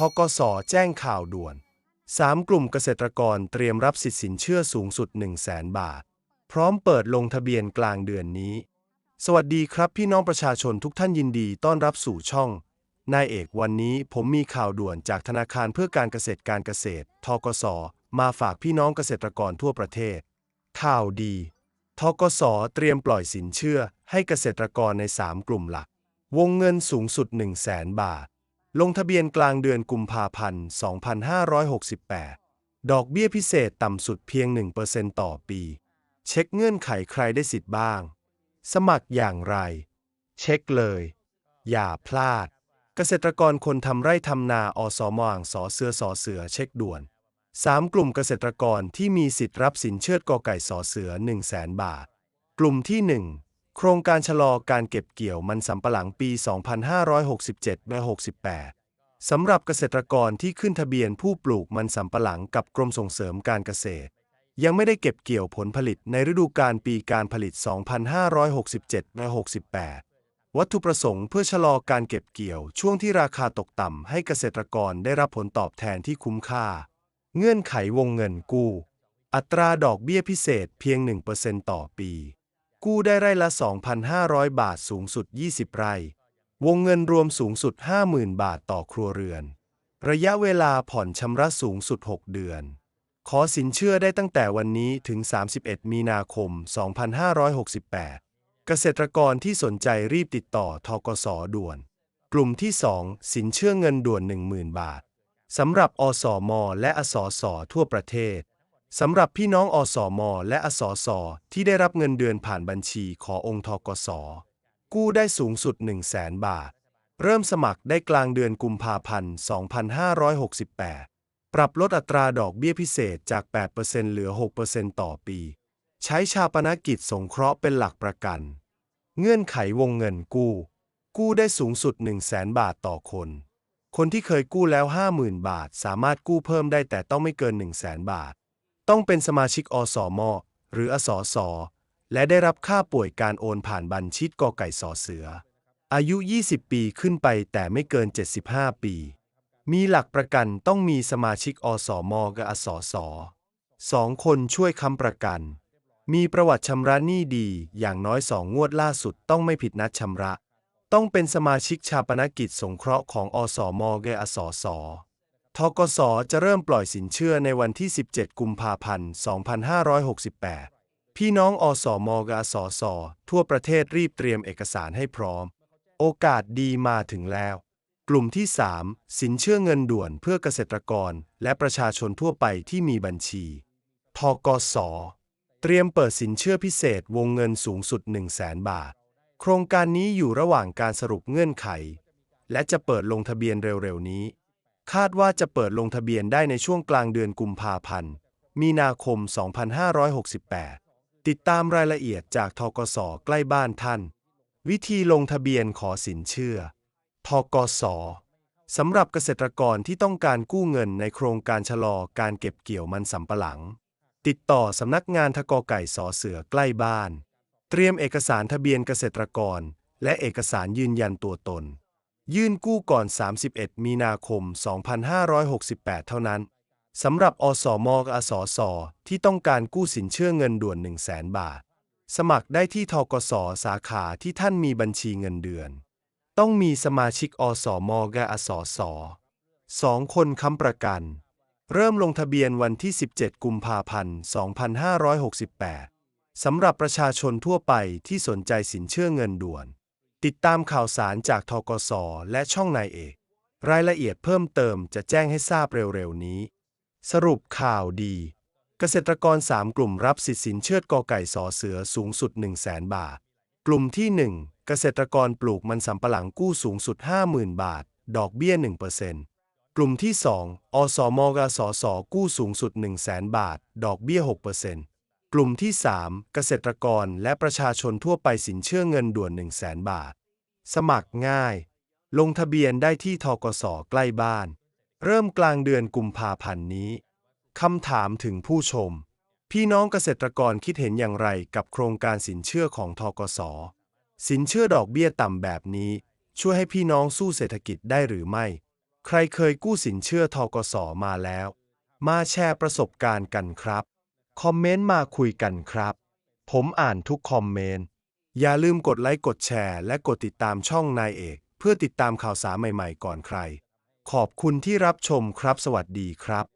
ทกสแจ้งข่าวด่วน 3 กลุ่มเกษตรกรเตรียมรับสิทธิสินเชื่อสูงสุด 1 0 0 0 0แบาท พร้อมเปิดลงทะเบียนกลางเดือนนี้ สวัสดีครับพี่น้องประชาชนทุกท่านยินดีต้อนรับสู่ช่อง นายเอกวันนี้ผมมีข่าวด่วนจากธนาคารเพื่อการเกษตรการเกษตร ทกส มาฝากพี่น้องเกษตรกรทั่วประเทศ ข่าวดี ทกส เตรียมปล่อยสินเชื่อให้เกษตรกรใน 3 กลุ่มหลัก วงเงินสูงสุด 1 0 0 0 0แบาท ลงทะเบียนกลางเดือนกุมภาพันธ์ 2568 ดอกเบี้ยพิเศษต่ำสุดเพียง 1%ต่อปี เช็คเงื่อนไขใครได้สิทธิ์บ้าง สมัครอย่างไร เช็คเลย อย่าพลาด เกษตรกรคนทำไร่ทำนาอสมอ่างสอเสือสอเสือเช็คด่วน 3 กลุ่มเกษตรกรที่มีสิทธิ์รับสินเชื่อกอไก่สอเสือ 1 0 0 0 0แบาท กลุ่มที่ 1 โครงการชะลอการเก็บเกี่ยวมันสำปะหลังปี 2567และ68 สำหรับเกษตรกรที่ขึ้นทะเบียนผู้ปลูกมันสำปะหลังกับกรมส่งเสริมการเกษตร ยังไม่ได้เก็บเกี่ยวผลผลิตในฤดูกาลปีการผลิต 2567และ68 วัตถุประสงค์เพื่อชะลอการเก็บเกี่ยวช่วงที่ราคาตกต่ำให้เกษตรกรได้รับผลตอบแทนที่คุ้มค่า เงื่อนไขวงเงินกู้ อัตราดอกเบี้ยพิเศษเพียง 1%ต่อปี กู้ได้ไร่ละ 2,500 บาทสูงสุด 20 ไร่ วงเงินรวมสูงสุด 50,000 บาทต่อครัวเรือน ระยะเวลาผ่อนชำระสูงสุด 6 เดือน ขอสินเชื่อได้ตั้งแต่วันนี้ถึง 31 มีนาคม 2568 เกษตรกรที่สนใจรีบติดต่อทกสด่วน กลุ่มที่ 2 สินเชื่อเงินด่วน 10,000 บาทสำหรับอสมและอสสทั่วประเทศ สำหรับพี่น้องอสมและอสสที่ได้รับเงินเดือนผ่านบัญชีขอองค์ทกสกู้ได้สูงสุด 1 0 0 0 0แบาท เริ่มสมัครได้กลางเดือนกุมภาพันธ์ 2568 ปรับลดอัตราดอกเบี้ยพิเศษจาก 8%เหลือ 6%ต่อปี ใช้ชาปนกิจสงเคราะห์เป็นหลักประกัน เงื่อนไขวงเงินกู้ กู้ได้สูงสุด 1 0 0 0 0แบาทต่อคน คนที่เคยกู้แล้ว 50,000 บาท สามารถกู้เพิ่มได้แต่ต้องไม่เกิน 1 0 0 0 0แบาท ต้องเป็นสมาชิกอสมหรืออสสและได้รับค่าป่วยการโอนผ่านบัญชีกอไก่สอเสือ อายุ 20 ปีขึ้นไปแต่ไม่เกิน 75 ปี มีหลักประกันต้องมีสมาชิกอสมกับอสสสองคนช่วยค้ำประกัน มีประวัติชำระหนี้ดีอย่างน้อยสองงวดล่าสุดต้องไม่ผิดนัดชำระ ต้องเป็นสมาชิกชาปนกิจสงเคราะห์ของอสมกอสส ทกสจะเริ่มปล่อยสินเชื่อในวันที่ 17 กุมภาพันธ์ 2568 พี่น้องอสมกอสสทั่วประเทศรีบเตรียมเอกสารให้พร้อม โอกาสดีมาถึงแล้ว กลุ่มที่ 3 สินเชื่อเงินด่วนเพื่อเกษตรกร และประชาชนทั่วไปที่มีบัญชี ทกส เตรียมเปิดสินเชื่อพิเศษวงเงินสูงสุด 1 0 0 0 0แบาท โครงการนี้อยู่ระหว่างการสรุปเงื่อนไข และจะเปิดลงทะเบียนเร็วๆนี้ คาดว่าจะเปิดลงทะเบียนได้ในช่วงกลางเดือนกุมภาพันธ์ มีนาคม 2568 ติดตามรายละเอียดจากทกสใกล้บ้านท่าน วิธีลงทะเบียนขอสินเชื่อ ทกสสำหรับเกษตรกรที่ต้องการกู้เงินในโครงการชะลอการเก็บเกี่ยวมันสำปะหลัง ติดต่อสำนักงานทกไก่สอเสือใกล้บ้าน เตรียมเอกสารทะเบียนเกษตรกร และเอกสารยืนยันตัวตน ยื่นกู้ก่อน 31 มีนาคม 2568 เท่านั้น สำหรับอสมกับอสสที่ต้องการกู้สินเชื่อเงินด่วน 1 0 0 0 0แบาท สมัครได้ที่ทกสสาขาที่ท่านมีบัญชีเงินเดือน ต้องมีสมาชิกอสมกับอสสสองคนค้ำประกัน เริ่มลงทะเบียนวันที่ 17 กุมภาพันธ์ 2568 สำหรับประชาชนทั่วไปที่สนใจสินเชื่อเงินด่วน ติดตามข่าวสารจากทกสและช่องนายเอก รายละเอียดเพิ่มเติมจะแจ้งให้ทราบเร็วๆนี้ สรุปข่าวดี เกษตรกร 3 กลุ่มรับสิทธิสินเชื่อกอไก่สอเสือสูงสุด 1 0 0 0 0แบาท กลุ่มที่ 1 เกษตรกรปลูกมันสำปะหลังกู้สูงสุด 50,000 บาท ดอกเบี้ย 1%กลุ่มที่ 2 อสมกสสกู้สูงสุด 1 0 0 0 0 0 บาท ดอกเบี้ย 6% ลุ่มที่ 3 เกษตรกรและประชาชนทั่วไปสินเชื่อเงินด่วน 1 0 0 0 0 0 บาท สมัครง่าย ลงทะเบียนได้ที่ทกสใกล้บ้าน เริ่มกลางเดือนกุมภาพันธ์นี้ คำถามถึงผู้ชม พี่น้องเกษตรกรคิดเห็นอย่างไรกับโครงการสินเชื่อของทกส สินเชื่อดอกเบี้ยต่ำแบบนี้ ช่วยให้พี่น้องสู้เศรษฐกิจได้หรือไม่ ใครเคยกู้สินเชื่อทกสมาแล้ว มาแชร์ประสบการณ์กันครับ คอมเมนต์มาคุยกันครับ ผมอ่านทุกคอมเมนต์ อย่าลืมกดไลค์กดแชร์และกดติดตามช่องนายเอก เพื่อติดตามข่าวสารใหม่ๆก่อนใคร ขอบคุณที่รับชมครับสวัสดีครับ